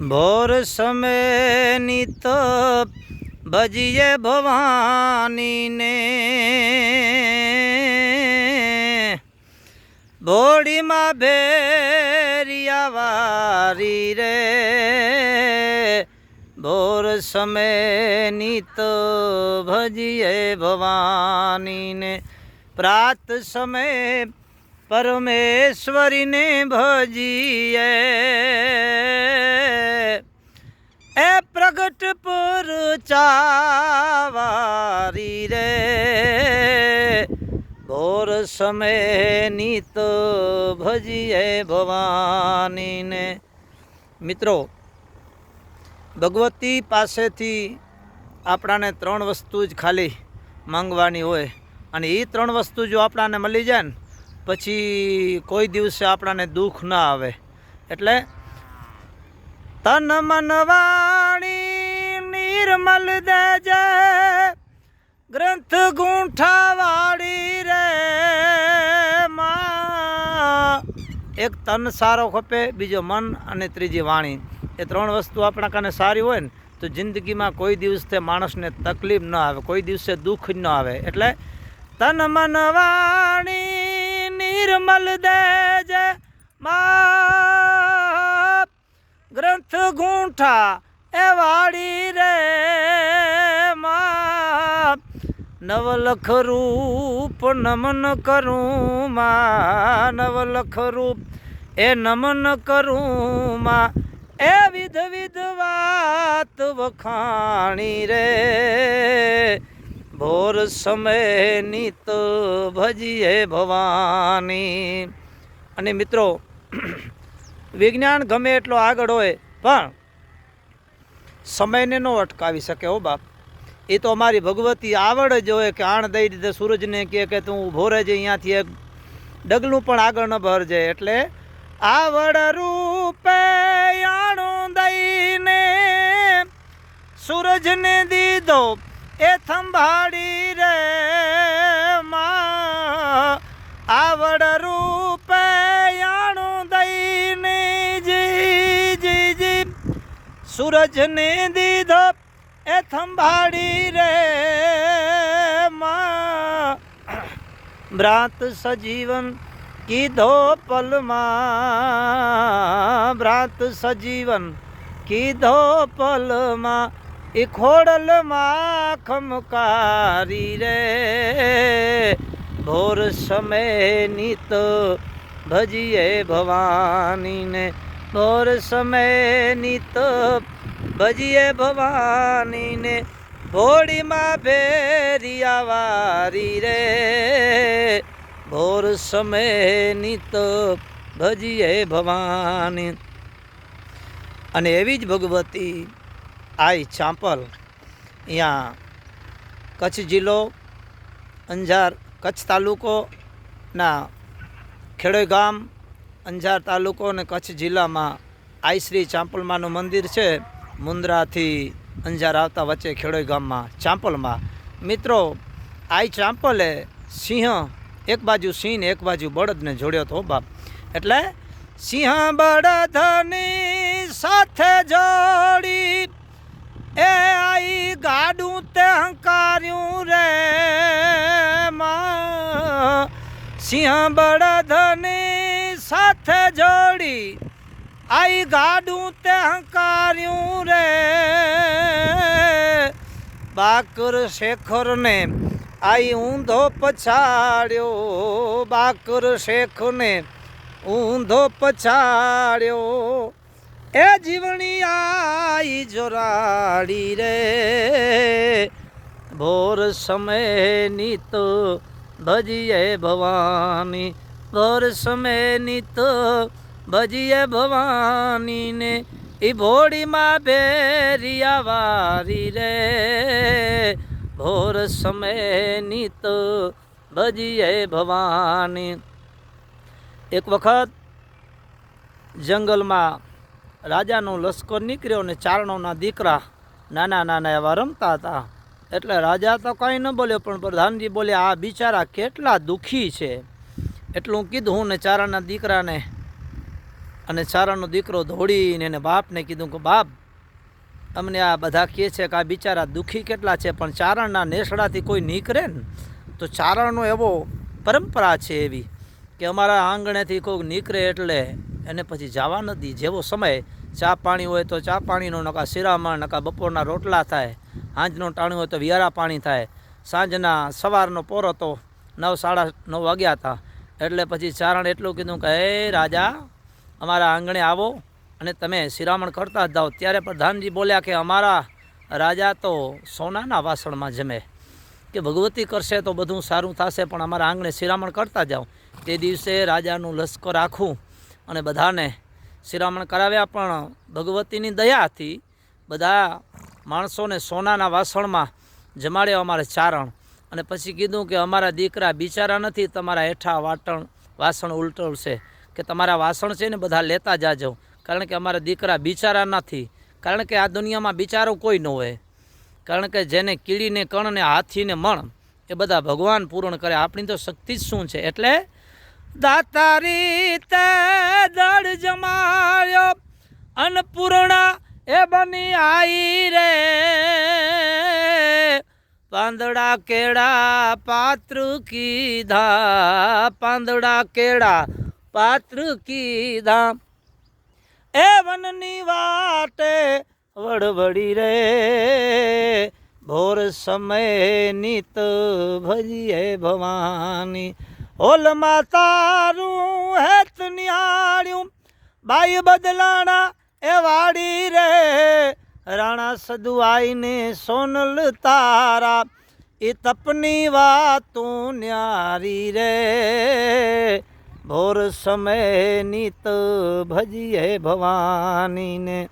ભોર સમયની તો ભજીએ ભવાનીને. ભોળીમાં ભેરિયા વારી રે. ભોર સમયની તો ભજીએ ભવાનીને. પ્રાત સમય પરમેશ્વરીને ભજીએ. પ્રગટ પર રે. ભોર સમયની તો ભજીએ ભવાનીને. મિત્રો, ભગવતી પાસેથી આપણાને ત્રણ વસ્તુ જ ખાલી માંગવાની હોય અને એ ત્રણ વસ્તુ જો આપણાને મળી જાય ને, પછી કોઈ દિવસે આપણાને દુઃખ ના આવે. એટલે તન મન વાણી નિર્મલ દેજે ગ્રંથ ગૂંઠા વાળી રે માં. એક તન સારો ખપે, બીજો મન અને ત્રીજી વાણી. એ ત્રણ વસ્તુ આપણા કાને સારી હોય ને, તો જિંદગીમાં કોઈ દિવસે માણસને તકલીફ ન આવે, કોઈ દિવસે દુઃખ ન આવે. એટલે તન મન વાણી નિર્મલ દેજે મા. ગ્રંથ ગૂંઠા એ વાળી રે મા, નવલખ રૂપ નમન કરું મા, નવલખ રૂપ એ નમન કરું મા. એ વિધ વિધ વાત વખાણી રે, ભોર સમય નીત ભજીએ ભવાની. અને મિત્રો, વિજ્ઞાન ગમે એટલો આગળ હોય, પણ સમયને ન અટકાવી શકે હો બાપ. એ તો અમારી ભગવતી આવડ જ હોય કે આણ દઈ દીધે સૂરજને કહે કે તું ઊભો રહેજે અહીંયાથી એક ડગલું પણ આગળ ન ભરજે. એટલે આવડ રૂપે આણું દઈને સૂરજને દીધો, એ થંભાડી રે આવડ રૂપે સૂરજને દીધો એ થંભાડી રે ભ્રાત સજીવન કીધો પલમાં. ભ્રાત સજીવન કીધો પલમાં. એ ખોડલ ખમકારી રે. ભોર સમય નીત ભજીએ ભવાનીને ભોર સમયની તો ભજીએ ભવાનીને ભોળીમાં ભેરિયા વારી રે. ભોર સમયની તો ભજીએ ભવાની. અને એવી જ ભગવતી આઈ ચાંપલ અહીંયા કચ્છ જિલ્લો, અંજાર, કચ્છ તાલુકો ના ખેડોઈ ગામ અંજાર તાલુકો અને કચ્છ જિલ્લામાં આઈ શ્રી ચાંપલમાનું મંદિર છે. મુંદ્રાથી અંજાર આવતા વચ્ચે ખેડોઈ ગામમાં ચાંપલમાં. મિત્રો, આઈ ચાંપલે સિંહ, એક બાજુ સિંહ ને એક બાજુ બળદને જોડ્યો હતો બાપ. એટલે સિંહ બળદની સાથે જોડી એ આઈ ગાડું તે હંકાર્યું રે સિંહ બળદની સાથે જોડી આઈ ગાડું તે હંકાર્યું રે. બાકર શેખરને આઈ ઊંધો પછાડ્યો. બાકર શેખને ઊંધો પછાડ્યો. એ જીવણી આઈ જોરાડી રે. ભોર સમયની તો ભજીએ ભવાની ભોર સમયની તો ભજીએ ભવાનીને એ ભોળીમાં ભેરિયા વારી રે. ભોર સમયની તો ભજીએ ભવાની. એક વખત જંગલમાં રાજાનો લશ્કર નીકળ્યો ને ચારણોના દીકરા નાના નાના એવા રમતા હતા. એટલે રાજા તો કંઈ ન બોલ્યો, પણ પ્રધાનજી બોલ્યા, આ બિચારા કેટલા દુઃખી છે. એટલું કીધું ને ચારાના દીકરાને અને ચારણનો દીકરો દોડીને એને બાપને કીધું કે, બાપ, અમને આ બધા કહે છે કે આ બિચારા દુઃખી કેટલા છે, પણ ચારણના નેસડાથી કોઈ નીકળે ને. તો ચારણનો એવો પરંપરા છે એવી કે અમારા આંગણેથી કોઈક નીકળે એટલે એને પછી જવા નથી જેવો સમય ચા પાણી હોય તો ચા પાણીનો, નકા શિરામણ નકા બપોરના રોટલા થાય સાંજનો ટાણું હોય તો વિયારા પાણી થાય. સાંજના સવારનો પોરો તો નવ, સાડા નવ વાગ્યા હતા. એટલે પછી ચારણ એટલું કીધું કે, હે રાજા, અમારા આંગણે આવો અને તમે શિરામણ કરતા જ જાઓ. ત્યારે પ્રધાનજી બોલ્યા કે, અમારા રાજા તો સોનાના વાસણમાં જમે. કે ભગવતી કરશે તો બધું સારું થશે, પણ અમારા આંગણે શિરામણ કરતા જાઓ. તે દિવસે રાજાનું લશ્કર આખું અને બધાને શિરામણ કરાવ્યા, પણ ભગવતીની દયાથી બધા માણસોને સોનાના વાસણમાં જમાડ્યા અમારે ચારણ. અને પછી કીધું કે અમારા દીકરા બિચારા નથી, તમારા હેઠા વાટણ, વાસણ ઉલટવશે. કે તમારા વાસણ છે ને બધા લેતા જાજો. કારણ કે અમારા દીકરા બિચારા નથી. કારણ કે આ દુનિયામાં બિચારો કોઈ ન હોય. કારણ કે જેને કીડીને, કણને, હાથીને મણ, એ બધા ભગવાન પૂર્ણ કરે. આપણી તો શક્તિ જ શું છે? એટલે દાતારી તે દળ જમાયો અન્નપૂર્ણા એ બની આઈ રે. પાંદડા કેળા, પાત્ર કીધા પાંદડા કેળા, પાત્ર કીધા એ વનની વાટે વડવડી રે. ભોર સમય નીત ભજીએ ભવાની. હોલમાં માતારું હેત નિહાળ્યું. બાઈ બદલાણા એ વાડી રે. રાણા સદુઆઈને સોનલ તારા, એ તપની વાતું ન્યારી રે. ભોર સમય નિત ભજીએ ભવાનીને.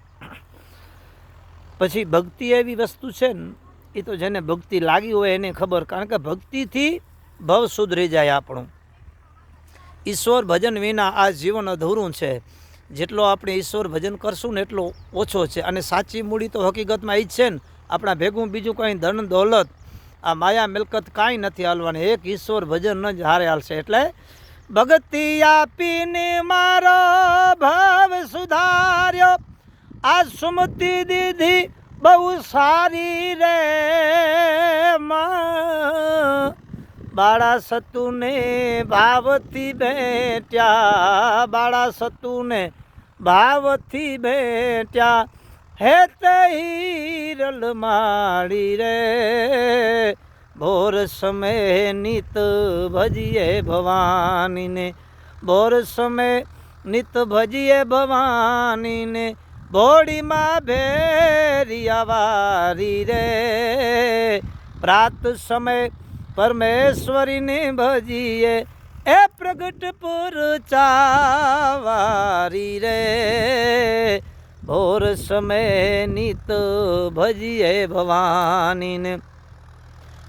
પછી ભક્તિ એવી વસ્તુ છે ને, એ તો જેને ભક્તિ લાગી હોય એને ખબર, કારણ કે ભક્તિથી ભવ સુધરી જાય આપણું. ઈશ્વર ભજન વિના આ જીવન અધૂરું છે. જેટલો આપણે ઈશ્વર ભજન કરશું ને એટલો ઓછો છે. અને સાચી મૂડી તો હકીકતમાં એ જ છે ને, આપણા ભેગું બીજું કંઈ ધન દોલત, આ માયા મિલકત કાંઈ નથી હાલવાની. એક ઈશ્વર ભજન જ હારે હાલશે. એટલે ભક્તિ આપીને મારો ભાવ સુધાર્યો. આ સુમતિ દીધી બહુ સારી રે માં. બાળા સતુને ભાવથી ભેટ્યા, બાળા સતુને ભાવથી ભેટ્યા, હે તે માળી રે, ભોર સમય નિત ભજીએ ભવાનીને, ભોર સમય નિત ભજીએ ભવાનીને, ભોળીમાં ભેરિયા વારી રે. પ્રાત સમય પરમેશ્વરીને ભજીએ, એ પ્રગટ પુર ચાવારી રે. ભોર સમય નિત ભજીએ ભવાનીને.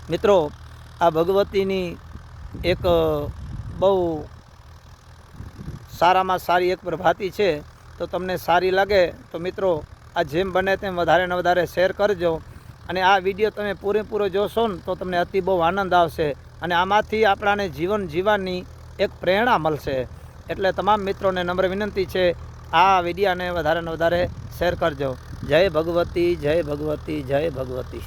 મિત્રો, આ ભગવતીની એક બહુ સારામાં સારી એક પ્રભાતી છે. તો તમને સારી લાગે તો મિત્રો, આ જેમ બને તેમ વધારે ને વધારે શેર કરજો. અને આ વીડિયો તમે પૂરેપૂરો જોશો ને તો તમને અતિ બહુ આનંદ આવશે અને આમાંથી આપણાને જીવન જીવવાની એક પ્રેરણા મળશે. એટલે તમામ મિત્રોને નમ્ર વિનંતી છે, આ વિડીયાને વધારે ને વધારે શેર કરજો. જય ભગવતી જય ભગવતી જય ભગવતી.